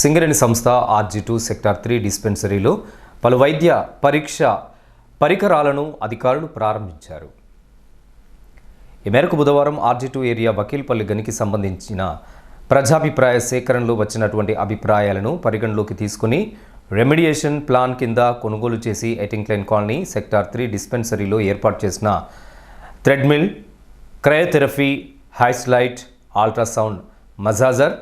సింగరేణి సంస్థ RG two sector three డిస్పెన్సరీలో పలు వైద్య పరీక్ష పరికరాలను అధికారులు ప్రారంభించారు. ఈ మేరకు బుధవారం ఆర్జీ టూ ఏరియా వకీల్పల్లి గనికి సంబంధించిన ప్రజాభిప్రాయ సేకరణలో వచ్చినటువంటి అభిప్రాయాలను పరిగణలోకి తీసుకుని రెమిడియేషన్ ప్లాన్ కింద కొనుగోలు చేసి ఎటింగ్లైన్ కాలనీ సెక్టార్ త్రీ డిస్పెన్సరీలో ఏర్పాటు చేసిన థ్రెడ్మిల్ క్రయోథెరపీ హైస్లైట్ అల్ట్రాసౌండ్ మజాజర్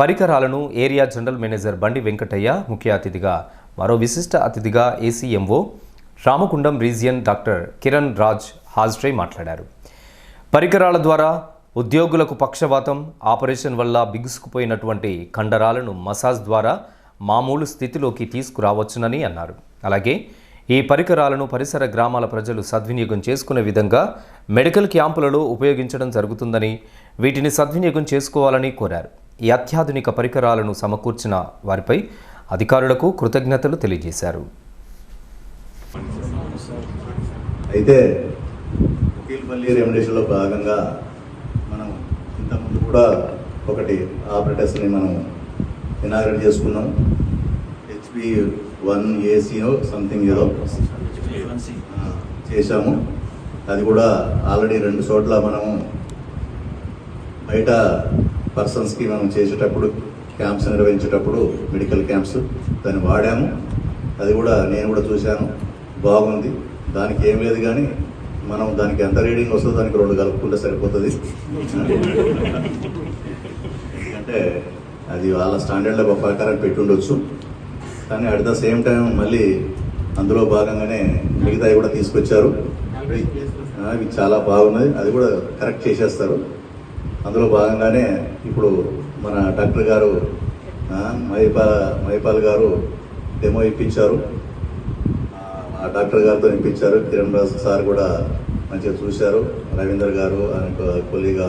పరికరాలను ఏరియా జనరల్ మేనేజర్ బండి వెంకటయ్య ముఖ్య అతిథిగా మరో విశిష్ట అతిథిగా ACMO Ramagundam region doctor Kiran Raj Hazre మాట్లాడారు. పరికరాల ద్వారా ఉద్యోగులకు పక్షవాతం ఆపరేషన్ వల్ల బిగుసుకుపోయినటువంటి కండరాలను మసాజ్ ద్వారా మామూలు స్థితిలోకి తీసుకురావచ్చునని అన్నారు. అలాగే ఈ పరికరాలను పరిసర గ్రామాల ప్రజలు సద్వినియోగం చేసుకునే విధంగా మెడికల్ క్యాంపులలో ఉపయోగించడం జరుగుతుందని వీటిని సద్వినియోగం చేసుకోవాలని కోరారు. ఈ అత్యాధునిక పరికరాలను సమకూర్చిన వారిపై అధికారులకు కృతజ్ఞతలు తెలియజేశారు. అయితే వకీల్పల్లి రెమ్యునేషన్లో భాగంగా మనం ఇంతకుముందు కూడా ఒకటి ఆపరేటర్స్ని మనం ఇనాగ్రేట్ చేసుకున్నాం. హెచ్పి వన్ ఏసీఓ సంథింగ్ ఏదో చేశాము. అది కూడా ఆల్రెడీ రెండు చోట్ల మనము బయట పర్సన్స్కి మనం చేసేటప్పుడు క్యాంప్స్ నిర్వహించేటప్పుడు మెడికల్ క్యాంప్స్ దాన్ని వాడాము. అది కూడా నేను కూడా చూశాను. బాగుంది. దానికి ఏం లేదు కానీ మనం దానికి ఎంత రీడింగ్ వస్తుందో దానికి రెండు కలుపుకుంటే సరిపోతుంది. ఎందుకంటే అది వాళ్ళ స్టాండర్డ్లో ఒక ప్రకారం పెట్టి ఉండొచ్చు కానీ అట్ ద సేమ్ టైం మళ్ళీ అందులో భాగంగానే మిగతావి కూడా తీసుకొచ్చారు. అవి చాలా బాగున్నది అది కూడా కరెక్ట్ చేసేస్తారు. అందులో భాగంగానే ఇప్పుడు మన డాక్టర్ గారు ఆ, మహిపాల్ మహిపాల్ గారు డెమో ఇప్పించారు. ఆ, ఆ డాక్టర్ గారితో ఇప్పించారు. కిరణ్ రాజు సార్ కూడా మంచిగా చూశారు. రవీందర్ గారు ఆయన కొలీగా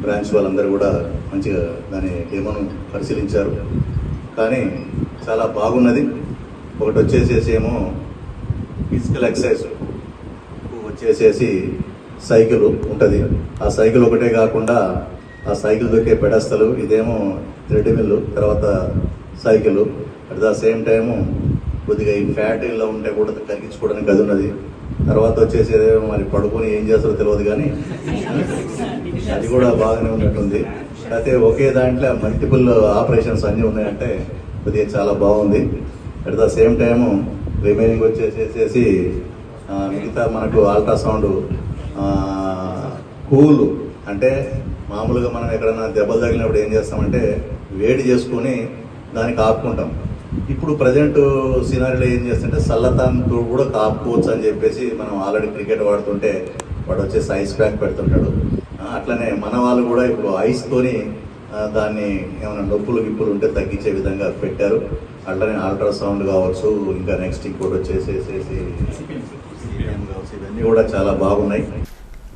బ్రాంచ్ వాళ్ళందరూ కూడా మంచిగా దాని డెమోను పరిశీలించారు. కానీ చాలా బాగున్నది. ఒకటి వచ్చేసేసి ఏమో ఫిజికల్ ఎక్సర్సైజ్ వచ్చేసేసి సైకిల్ ఉంటుంది. ఆ సైకిల్ ఒకటే కాకుండా ఆ సైకిల్ దొరికే పెడస్తలు ఇదేమో థ్రెడ్ మిల్లు తర్వాత cycle. At the same time కొద్దిగా ఈ ఫ్యాట్ ఇలా ఉంటే కూడా తగ్గించుకోవడానికి గది ఉన్నది. తర్వాత వచ్చేసి ఏదేమో మరి పడుకొని ఏం చేస్తారో తెలియదు కానీ అది కూడా బాగానే ఉన్నట్టుంది. అయితే ఒకే దాంట్లో మల్టిపుల్ ఆపరేషన్స్ అన్నీ ఉన్నాయంటే కొద్దిగా చాలా బాగుంది. At the same time remaining వచ్చేసేసి మిగతా మనకు అల్ట్రాసౌండ్ కూల్. అంటే మామూలుగా మనం ఎక్కడైనా దెబ్బలు తగిలినప్పుడు ఏం చేస్తామంటే వేడి చేసుకొని దానికి ఆపుకుంటాం ఇప్పుడు ప్రజెంట్ సినారీలో ఏం చేస్తుంటే సల్లతాన్తో కూడా కాపుకోవచ్చు అని చెప్పేసి మనం ఆల్రెడీ క్రికెట్ వాడుతుంటే వాడు వచ్చేసి ఐస్ ప్యాక్ పెడుతుంటాడు. అట్లనే మన వాళ్ళు కూడా ఇప్పుడు ఐస్తోని దాన్ని ఏమైనా నొప్పులు గిప్పులు ఉంటే తగ్గించే విధంగా పెట్టారు. అట్లనే అల్ట్రాసౌండ్ కావచ్చు ఇంకా నెక్స్ట్ ఇంకోటి వచ్చేసేసేసి ఇవన్నీ కూడా చాలా బాగున్నాయి.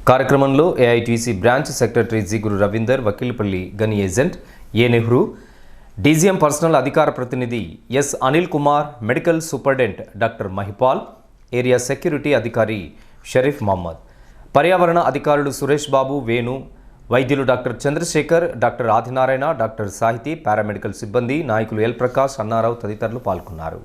కార్యక్రమంలో ఏఐటీసీ బ్రాంచ్ సెక్రటరీ జిగురు రవీందర్ వకీల్పల్లి గని agent A Nehru DGM personnel అధికార ప్రతినిధి S Anil Kumar medical superintendent doctor Mahipal area security అధికారి షరీఫ్ మహమ్మద్ పర్యావరణ అధికారులు సురేష్ బాబు వేణు వైద్యులు doctor Chandrashekar doctor Adinarayana doctor Sahithi paramedical సిబ్బంది నాయకులు ఎల్ ప్రకాష్ అన్నారావు తదితరులు పాల్గొన్నారు.